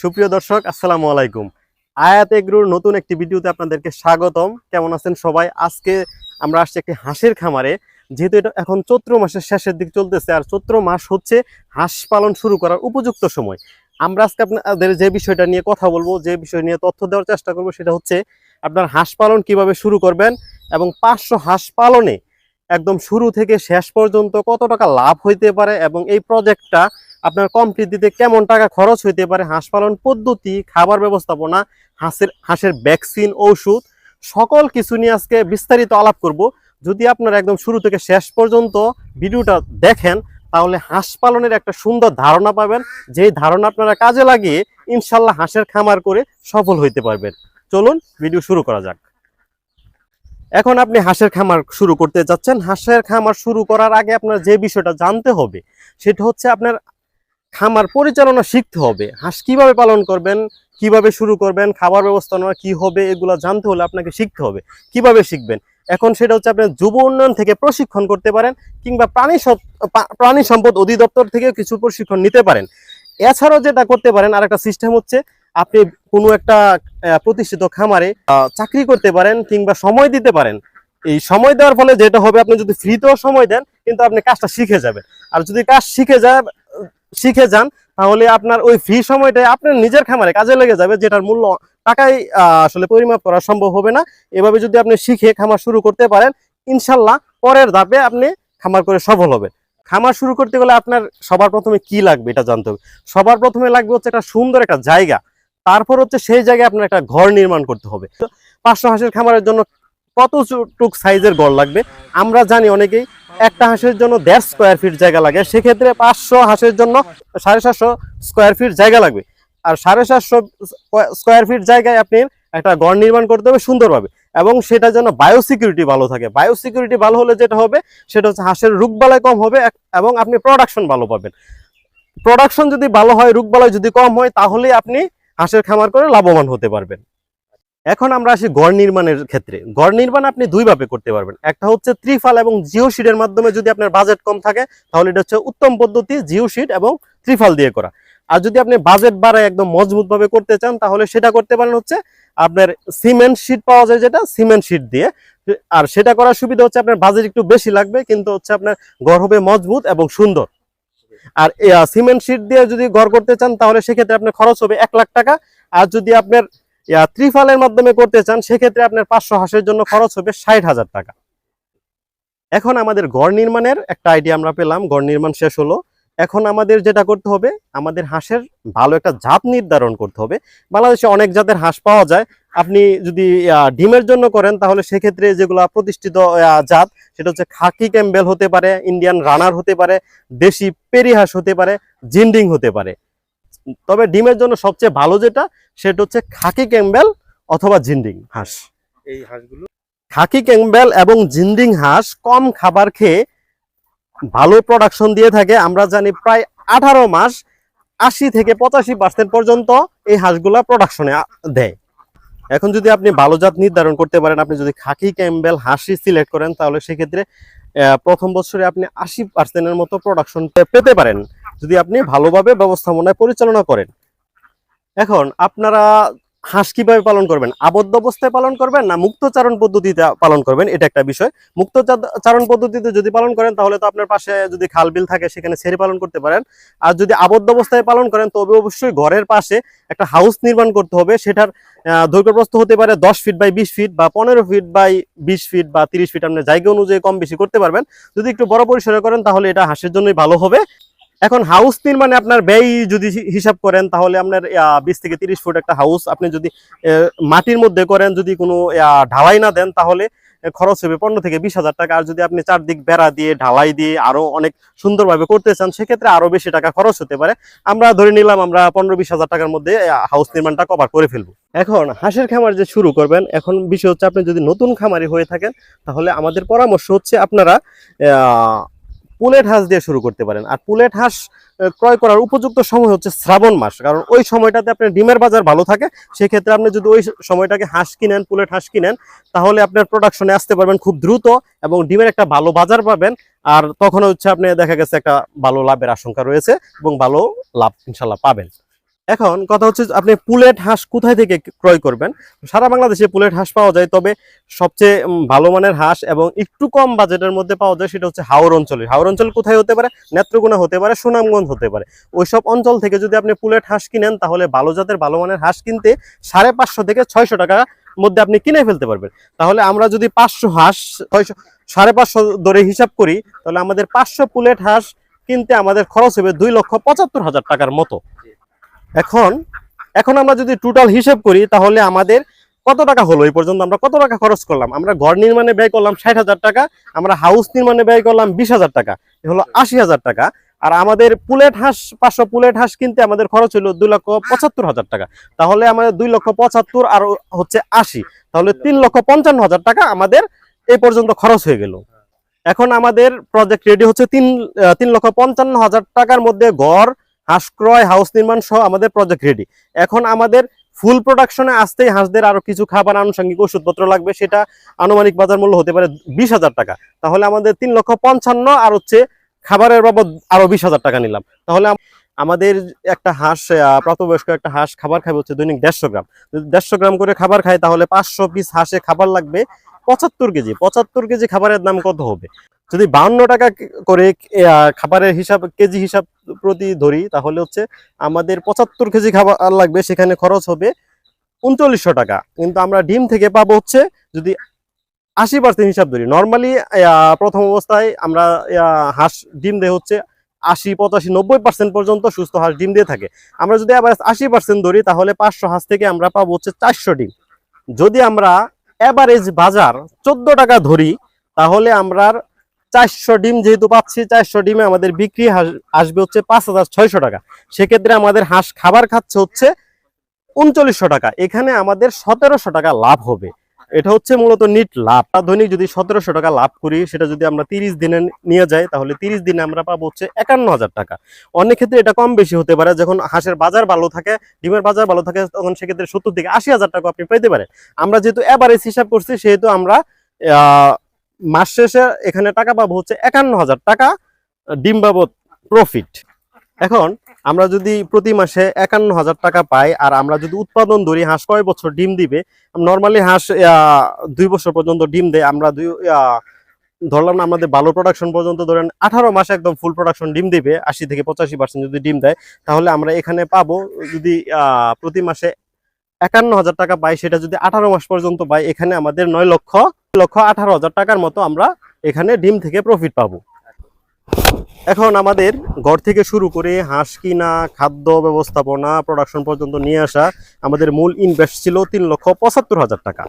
সুপ্রিয় দর্শক, আসসালামু আলাইকুম। আয়াত এগ্রুর নতুন একটি ভিডিওতে আপনাদেরকে স্বাগতম। কেমন আছেন সবাই? আজকে আমরা আসছি একটি হাঁসের খামারে। যেহেতু এটা এখন চৈত্র মাসের শেষের দিক চলতেছে, আর চৈত্র মাস হচ্ছে হাঁস পালন শুরু করার উপযুক্ত সময়। আমরা আজকে আপনাদের যে বিষয়টা নিয়ে কথা বলব, যে বিষয় নিয়ে তথ্য দেওয়ার চেষ্টা করব, সেটা হচ্ছে আপনার হাঁস পালন কীভাবে শুরু করবেন এবং পাঁচশো হাঁস পালনে একদম শুরু থেকে শেষ পর্যন্ত কত টাকা লাভ হইতে পারে এবং এই প্রজেক্টটা আপনার কমপ্লিট দিতে কেমন টাকা খরচ হইতে পারে? হাঁস পালন পদ্ধতি, খাবার ব্যবস্থাপনা, হাঁসের হাঁসের ভ্যাকসিন ঔষধ সকল কিছু নিয়ে আজকে বিস্তারিত আলাপ করব। যদি আপনারা একদম শুরু থেকে শেষ পর্যন্ত ভিডিওটা দেখেন, তাহলে হাঁস পালনের একটা সুন্দর ধারণা পাবেন। যেই ধারণা আপনারা কাজে লাগিয়ে ইনশাল্লাহ হাঁসের খামার করে সফল হইতে পারবেন। চলুন, ভিডিও শুরু করা যাক। এখন আপনি হাঁসের খামার শুরু করতে যাচ্ছেন। হাঁসের খামার শুরু করার আগে আপনার যে বিষয়টা জানতে হবে, সেটা হচ্ছে আপনার খামার পরিচালনা শিখতে হবে। হাঁস কীভাবে পালন করবেন, কীভাবে শুরু করবেন, খাবার ব্যবস্থা ব্যবস্থাপনা কি হবে, এগুলো জানতে হলে আপনাকে শিখতে হবে। কীভাবে শিখবেন? এখন সেটা হচ্ছে আপনার যুব উন্নয়ন থেকে প্রশিক্ষণ করতে পারেন কিংবা প্রাণী প্রাণী সম্পদ অধিদপ্তর থেকে কিছু প্রশিক্ষণ নিতে পারেন। এছাড়াও যেটা করতে পারেন আর একটা সিস্টেম হচ্ছে আপনি কোনো একটা প্রতিষ্ঠিত খামারে চাকরি করতে পারেন কিংবা সময় দিতে পারেন। এই সময় দেওয়ার ফলে যেটা হবে, আপনি যদি ফ্রিতেও সময় দেন, কিন্তু আপনি কাজটা শিখে যাবেন। আর যদি কাজ শিখে যায় শিখে যান, তাহলে আপনার ওই ফ্রি সময়টা আপনার নিজের খামারে কাজে লেগে যাবে, যেটার মূল্য টাকায় আসলে পরিমাপ করা সম্ভব হবে না। এভাবে যদি আপনি শিখে খামার শুরু করতে পারেন, ইনশাল্লাহ পরের ধাপে আপনি খামার করে সফল হবেন। খামার শুরু করতে গেলে আপনার সবার প্রথমে কি লাগবে এটা জানতে হবে। সবার প্রথমে লাগবে হচ্ছে একটা সুন্দর একটা জায়গা। তারপর হচ্ছে সেই জায়গায় আপনার একটা ঘর নির্মাণ করতে হবে। পাঁচশো হাঁসের খামারের জন্য কতটুক সাইজের গড় লাগবে? আমরা জানি অনেকেই একটা হাঁসের জন্য দেড় স্কোয়ার ফিট জায়গা লাগে, সেক্ষেত্রে পাঁচশো হাঁসের জন্য সাড়ে সাতশো স্কোয়ার ফিট জায়গা লাগবে। আর সাড়ে সাতশো স্কোয়ার ফিট জায়গায় আপনি একটা গড় নির্মাণ করতে হবে সুন্দরভাবে, এবং সেটার জন্য বায়ো সিকিউরিটি ভালো থাকে। বায়ো সিকিউরিটি ভালো হলে যেটা হবে, সেটা হচ্ছে হাঁসের রোগবালাই কম হবে এবং আপনি প্রোডাকশন ভালো পাবেন। প্রোডাকশন যদি ভালো হয়, রোগবালাই যদি কম হয় তাহলে আপনি হাঁসের খামার করে লাভবান হতে পারবেন। এখন আমরা আসি গড় নির্মাণের ক্ষেত্রে। গড় নির্মাণ আপনি দুইভাবে করতে পারবেন। একটা হচ্ছে ত্রিফাল এবং জিও শিটের মাধ্যমে যদি আপনার বাজেট কম থাকে, তাহলে এটা হচ্ছে উত্তম পদ্ধতি জিও শিট এবং ত্রিফাল দিয়ে করা। আর যদি আপনি বাজেট বাড়ায় একদম মজবুত ভাবে করতে চান, তাহলে সেটা করতে পারেন হচ্ছে আপনার সিমেন্ট শিট পাওয়া যায় যেটা, সিমেন্ট শিট দিয়ে। আর সেটা করার সুবিধা হচ্ছে আপনার বাজেট একটু বেশি লাগবে, কিন্তু হচ্ছে আপনার ঘর হবে মজবুত এবং সুন্দর। আর সিমেন্ট শিট দিয়ে যদি ঘর করতে চান, তাহলে সেক্ষেত্রে আপনার খরচ হবে এক লাখ টাকা। আর যদি আপনার ত্রিফালের মাধ্যমে করতে চান, সেক্ষেত্রে আপনার পাঁচশো হাঁসের জন্য খরচ হবে ষাট হাজার টাকা। এখন আমাদের গড় নির্মাণের একটা আইডিয়া আমরা পেলাম গড় নির্মাণ শেষ হলো। এখন আমাদের যেটা করতে হবে, আমাদের হাঁসের ভালো একটা জাত নির্ধারণ করতে হবে। বাংলাদেশে অনেক জাতের হাঁস পাওয়া যায়। আপনি যদি ডিমের জন্য করেন, তাহলে সেক্ষেত্রে যেগুলো প্রতিষ্ঠিত জাত, সেটা হচ্ছে খাকি ক্যাম্বেল হতে পারে, ইন্ডিয়ান রানার হতে পারে, দেশি পেরি হাঁস হতে পারে, জিন্ডিং হতে পারে। তবে ডিমের জন্য সবচেয়ে ভালো যেটা সেটা হচ্ছে খাকি ক্যাম্বেল অথবা জিন্ডিং হাঁস। এই হাঁসগুলো? খাকি ক্যাম্বেল এবং জিন্ডিং হাঁস কম খাবার খেয়ে ভালো প্রোডাকশন দিয়ে থাকে। আমরা জানি প্রায় আঠারো মাস আশি থেকে পঁচাশি পার্সেন্ট পর্যন্ত এই হাঁসগুলা প্রোডাকশনে দেয়। এখন যদি আপনি ভালো জাত নির্ধারণ করতে পারেন আপনি যদি খাকি ক্যাম্বেল হাঁসি সিলেক্ট করেন তাহলে সেক্ষেত্রে প্রথম বছরে আপনি আশি পার্সেন্টের মতো প্রোডাকশন পেতে পারেন। যদি আপনি ভালোভাবে ব্যবস্থাপনায় পরিচালনা করেন। এখন আপনারা হাঁস কীভাবে পালন করবেন? আবদ্ধ অবস্থায় পালন করবেন না মুক্তচারণ পদ্ধতিতে পালন করবেন? এটা একটা বিষয়। মুক্ত চারণ পদ্ধতিতে যদি পালন করেন তাহলে তো আপনার পাশে যদি খাল বিল থাকে সেখানে ছেড়ে পালন করতে পারেন। আর যদি আবদ্ধ অবস্থায় পালন করেন তবে অবশ্যই ঘরের পাশে একটা হাউস নির্মাণ করতে হবে। সেটার আহ, দৈর্ঘ্যপ্রস্থ হতে পারে দশ ফিট বাই বিশ ফিট বা পনেরো ফিট বাই বিশ ফিট বা তিরিশ ফিট আপনার জায়গা অনুযায়ী কম বেশি করতে পারবেন। যদি একটু বড় পরিসরে করেন তাহলে এটা হাঁসের জন্যই ভালো হবে। এখন হাউস নির্মাণে আপনার ব্যয় যদি হিসাব করেন, তাহলে আপনার বিশ থেকে তিরিশ ফুট একটা হাউস আপনি যদি মাটির মধ্যে করেন, যদি কোনো ঢালাই না দেন, তাহলে খরচ হবে পনেরো থেকে বিশ হাজার টাকা। আর যদি আপনি চারদিক বেড়া দিয়ে, ঢালাই দিয়ে আরও অনেক সুন্দরভাবে করতে চান, সেক্ষেত্রে আরও বেশি টাকা খরচ হতে পারে। আমরা ধরে নিলাম, আমরা পনেরো বিশ হাজার টাকার মধ্যে হাউস নির্মাণটা কভার করে ফেলব। এখন হাঁসের খামার যে শুরু করবেন, এখন বিষয় হচ্ছে আপনি যদি নতুন খামারি হয়ে থাকেন, তাহলে আমাদের পরামর্শ হচ্ছে আপনারা পুলেট হাঁস দিয়ে শুরু করতে পারেন। আর পুলেট হাঁস ক্রয় করার উপযুক্ত সময় হচ্ছে শ্রাবণ মাস। কারণ ওই সময়টাতে আপনার ডিমের বাজার ভালো থাকে। সেক্ষেত্রে আপনি যদি ওই সময়টাকে হাঁস কিনেন, পুলেট হাঁস কিনেন, তাহলে আপনার প্রোডাকশনে আসতে পারবেন খুব দ্রুত এবং ডিমের একটা ভালো বাজার পাবেন। আর তখন হচ্ছে আপনি দেখা গেছে একটা ভালো লাভের আশঙ্কা রয়েছে এবং ভালো লাভ ইনশাল্লাহ পাবেন। এখন কথা হচ্ছে আপনি পুলেট হাঁস কোথায় থেকে ক্রয় করবেন? সারা বাংলাদেশে পুলেট হাঁস পাওয়া যায়, তবে সবচেয়ে ভালো মানের হাঁস এবং একটু কম বাজেটের মধ্যে পাওয়া যায় সেটা হচ্ছে হাওর অঞ্চলে হাওর অঞ্চল কোথায় হতে পারে? নেত্রকোনা হতে পারে, সুনামগঞ্জ হতে পারে। ওইসব অঞ্চল থেকে যদি আপনি পুলেট হাঁস কিনেন, তাহলে ভালো জাতের, ভালো মানের হাঁস কিনতে সাড়ে পাঁচশো থেকে ছয়শো টাকা মধ্যে আপনি কিনে ফেলতে পারবেন। তাহলে আমরা যদি পাঁচশো হাঁস, ছয়শো, সাড়ে পাঁচশো ধরে হিসাব করি, তাহলে আমাদের পাঁচশো পুলেট হাঁস কিনতে আমাদের খরচ হবে দুই লক্ষ পঁচাত্তর হাজার টাকার মতো। এখন এখন আমরা যদি টোটাল হিসেব করি, তাহলে আমাদের কত টাকা হলো এই পর্যন্ত? আমরা কত টাকা খরচ করলাম? আমরা ঘর নির্মাণে ব্যয় করলাম ষাট হাজার টাকা, আমরা হাউস নির্মাণে ব্যয় করলাম বিশ হাজার টাকা, এ হলো আশি হাজার টাকা। আর আমাদের পুলেট হাঁস, পাঁচশো পুলেট হাঁস কিনতে আমাদের খরচ হলো দুই লক্ষ পঁচাত্তর হাজার টাকা। তাহলে আমাদের দুই লক্ষ পঁচাত্তর আর হচ্ছে আশি, তাহলে তিন লক্ষ পঞ্চান্ন হাজার টাকা আমাদের এই পর্যন্ত খরচ হয়ে গেল। এখন আমাদের প্রজেক্ট রেডি হচ্ছে তিন তিন লক্ষ পঞ্চান্ন হাজার টাকার মধ্যে ঘর হাঁস ক্রয় হাউস নির্মাণ সহ আমাদের প্রজেক্ট রেডি এখন আমাদের ফুল প্রোডাকশনে আসতেই হাঁসদের আরও কিছু খাবার আনুষঙ্গিক ওষুধপত্র লাগবে, সেটা আনুমানিক বাজার মূল্য হতে পারে বিশ হাজার টাকা। তাহলে আমাদের তিন লক্ষ পঞ্চান্ন আর হচ্ছে খাবারের বাবদ আরও বিশ হাজার টাকা নিলাম। তাহলে আমাদের একটা হাঁস প্রাপ্তবয়স্ক একটা হাঁস খাবার খাবে হচ্ছে দৈনিক দেড়শো গ্রাম। যদি দেড়শো গ্রাম করে খাবার খায়, তাহলে পাঁচশো পিস হাঁসে খাবার লাগবে পঁচাত্তর কেজি। পঁচাত্তর কেজি খাবারের দাম কত হবে? যদি বাউন্ন টাকা করে খাবারের হিসাব, কেজি হিসাব প্রতি ধরি, তাহলে হচ্ছে আমাদের পঁচাত্তর কেজি খাবার লাগবে, সেখানে খরচ হবে উনচল্লিশশো টাকা। কিন্তু আমরা ডিম থেকে পাবো হচ্ছে যদি আশি পার্সেন্ট হিসাব ধরি। নর্মালি প্রথম অবস্থায় আমরা হাঁস ডিম দেয় হচ্ছে আশি, পঁচাশি, নব্বই পার্সেন্ট পর্যন্ত সুস্থ হাঁস ডিম দিয়ে থাকে। আমরা যদি আবার আশি পার্সেন্ট ধরি, তাহলে পাঁচশো হাঁস থেকে আমরা পাবো হচ্ছে চারশো ডিম। যদি আমরা অ্যাভারেজ বাজার চোদ্দ টাকা ধরি, তাহলে আমরা চারশো ডিম যেহেতু পাচ্ছি, চারশো ডিমে আমাদের বিক্রি আসবে হচ্ছে পাঁচ হাজার ছয়শো টাকা। সেক্ষেত্রে আমাদের হাঁস খাবার খাচ্ছে হচ্ছে উনচল্লিশশো টাকা। এখানে আমাদের সতেরোশো টাকা লাভ হবে। এটা হচ্ছে মূলত নিট লাভ। দৈনিক যদি সতেরোশো টাকা লাভ করি, সেটা যদি আমরা তিরিশ দিনে নিয়ে যাই, তাহলে তিরিশ দিনে আমরা পাবো হচ্ছে একান্ন হাজার টাকা। অনেক ক্ষেত্রে এটা কম বেশি হতে পারে। যখন হাঁসের বাজার ভালো থাকে, ডিমের বাজার ভালো থাকে, তখন সেক্ষেত্রে সত্তর থেকে আশি হাজার টাকা আপনি পেতে পারেন। আমরা যেহেতু এভারেজ হিসাব করছি, সেহেতু আমরা মাস শেষে এখানে টাকা পাবো হচ্ছে একান্ন হাজার টাকা ডিম বাবদ প্রফিট এখন আমরা যদি প্রতি মাসে একান্ন হাজার টাকা পাই আর আমরা যদি উৎপাদন ধরি, হাঁস কয় বছর ডিম দিবে? নর্মালি হাঁস দুই বছর পর্যন্ত ডিম দেয়। আমরা দুই ধরলাম না, আমাদের ভালো প্রোডাকশন পর্যন্ত ধরেন আঠারো মাসে একদম ফুল প্রোডাকশন ডিম দিবে, আশি থেকে পঁচাশি পার্সেন্ট যদি ডিম দেয়, তাহলে আমরা এখানে পাবো যদি প্রতি মাসে একান্ন হাজার টাকা পাই, সেটা যদি আঠারো মাস পর্যন্ত পাই, এখানে আমাদের নয় লক্ষ লক্ষ আঠারো হাজার টাকার মতো আমরা এখানে ডিম থেকে প্রফিট পাবো। এখন আমাদের ঘর থেকে শুরু করে হাঁস কিনা, খাদ্য ব্যবস্থাপনা প্রোডাকশন পর্যন্ত নিয়ে আসা আমাদের মূল ইনভেস্ট ছিল তিন লক্ষ পঁচাত্তর হাজার টাকা।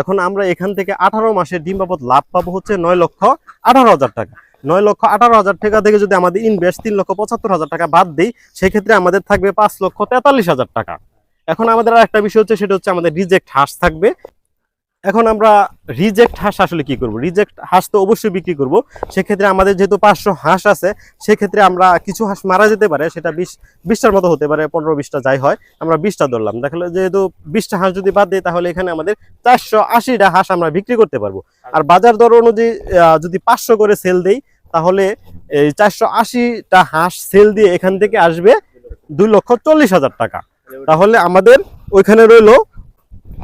এখন আমরা এখান থেকে আঠারো মাসে ডিম বাবদ লাভ পাবো হচ্ছে নয় লক্ষ আঠারো হাজার টাকা। নয় লক্ষ আঠারো হাজার টাকা থেকে যদি আমাদের ইনভেস্ট তিন লক্ষ পঁচাত্তর হাজার টাকা বাদ দিই, সেক্ষেত্রে আমাদের থাকবে পাঁচ লক্ষ তেতাল্লিশ হাজার টাকা। এখন আমাদের আর একটা বিষয় হচ্ছে, সেটা হচ্ছে আমাদের রিজেক্ট হাঁস থাকবে। এখন আমরা রিজেক্ট হাঁস আসলে কি করব? রিজেক্ট হাঁস তো অবশ্যই বিক্রি করব। সেক্ষেত্রে আমাদের যেহেতু পাঁচশো হাঁস আছে, সেক্ষেত্রে আমরা কিছু হাঁস মারা যেতে পারে, সেটা বিশ, বিশটার মতো হতে পারে, পনেরো, বিশটা যাই হয়, আমরা বিশটা ধরলাম। দেখলে যেহেতু বিশটা হাঁস যদি বাদ দিই, তাহলে এখানে আমাদের চারশো আশিটা হাঁস আমরা বিক্রি করতে পারব। আর বাজার দর অনুযায়ী যদি পাঁচশো করে সেল দেই, তাহলে এই চারশো আশিটা হাঁস সেল দিয়ে এখান থেকে আসবে দুই লক্ষ চল্লিশ হাজার টাকা। তাহলে আমাদের ওইখানে রইল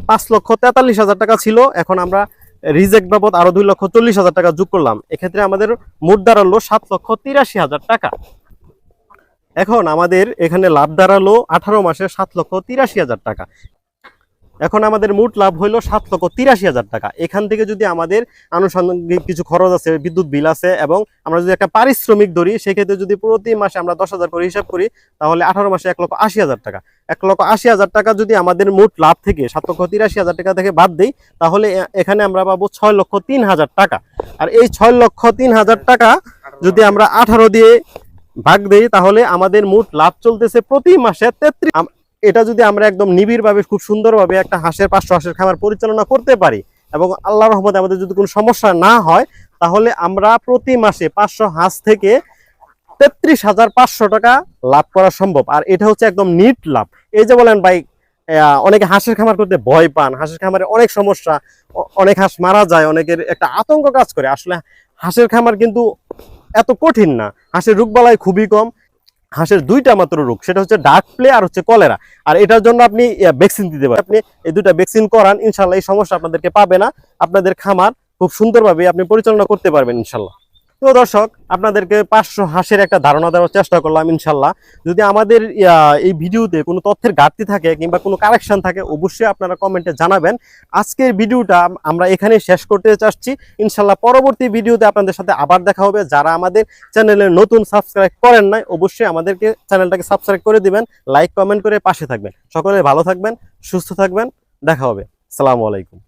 পাঁচ লক্ষ তেতাল্লিশ হাজার টাকা ছিল। এখন আমরা রিজেক্ট বাবদ আরও দুই লক্ষ চল্লিশ হাজার টাকা যোগ করলাম। এক্ষেত্রে আমাদের মোট দাঁড়াল সাত লক্ষ তিরাশি হাজার টাকা। এখন আমাদের এখানে লাভ দাঁড়াল আঠারো মাসে সাত লক্ষ তিরাশি হাজার টাকা। এখন আমাদের মোট লাভ হইল সাত লক্ষ তিরাশি হাজার টাকা। এখান থেকে যদি আমাদের আনুষঙ্গিক কিছু খরচ আছে, বিদ্যুৎ বিল আছে এবং আমরা যদি একটা পারিশ্রমিক ধরি, সেক্ষেত্রে যদি প্রতি মাসে আমরা দশ হাজার করে হিসাব করি, তাহলে আঠারো মাসে এক লক্ষ আশি হাজার টাকা। এক লক্ষ আশি হাজার টাকা যদি আমাদের মোট লাভ থেকে, সাত লক্ষ তিরাশি হাজার টাকা থেকে বাদ দিই, তাহলে এখানে আমরা পাবো ছয় লক্ষ তিন হাজার টাকা। আর এই ছয় লক্ষ তিন হাজার টাকা যদি আমরা আঠারো দিয়ে ভাগ দিই, তাহলে আমাদের মোট লাভ চলতেছে প্রতি মাসে তেত্রিশ এটা যদি আমরা একদম নিবিড়ভাবে, খুব সুন্দরভাবে একটা হাঁসের পাঁচশো হাঁসের খামার পরিচালনা করতে পারি এবং আল্লাহ রহমতে আমাদের যদি কোনো সমস্যা না হয়, তাহলে আমরা প্রতি মাসে পাঁচশো হাঁস থেকে তেত্রিশ হাজার পাঁচশো টাকা লাভ করা সম্ভব। আর এটা হচ্ছে একদম নিট লাভ। এই যে বলেন ভাই অনেকে হাঁসের খামার করতে ভয় পান, হাঁসের খামারে অনেক সমস্যা অনেক হাঁস মারা যায়, অনেকের একটা আতঙ্ক কাজ করে। আসলে হাঁসের খামার কিন্তু এত কঠিন না। হাঁসের রোগবালাই খুবই কম। হাঁসের দুইটা মাত্র রোগ, সেটা হচ্ছে ডার্ক প্লে আর হচ্ছে কলেরা আর এটার জন্য আপনি ভ্যাকসিন দিতে পারেন। আপনি এই দুইটা ভ্যাকসিন করান, ইনশাল্লাহ এই সমস্যা আপনাদেরকে পাবে না। আপনাদের খামার খুব সুন্দরভাবে আপনি পরিচালনা করতে পারবেন, ইনশাল্লাহ। তো দর্শক, আপনাদেরকে পাঁচশো হাঁসের একটা ধারণা দেওয়ার চেষ্টা করলাম, ইনশাল্লাহ। যদি আমাদের এই ভিডিওতে কোনো তথ্যের ঘাটতি থাকে কিংবা কোনো কারেকশন থাকে, অবশ্যই আপনারা কমেন্টে জানাবেন। আজকের ভিডিওটা আমরা এখানে শেষ করতে চাচ্ছি। ইনশাল্লাহ পরবর্তী ভিডিওতে আপনাদের সাথে আবার দেখা হবে। যারা আমাদের চ্যানেলে নতুন সাবস্ক্রাইব করেন নাই, অবশ্যই আমাদেরকে চ্যানেলটাকে সাবস্ক্রাইব করে দিবেন লাইক কমেন্ট করে পাশে থাকবেন। সকলে ভালো থাকবেন, সুস্থ থাকবেন, দেখা হবে। সালামু আলাইকুম।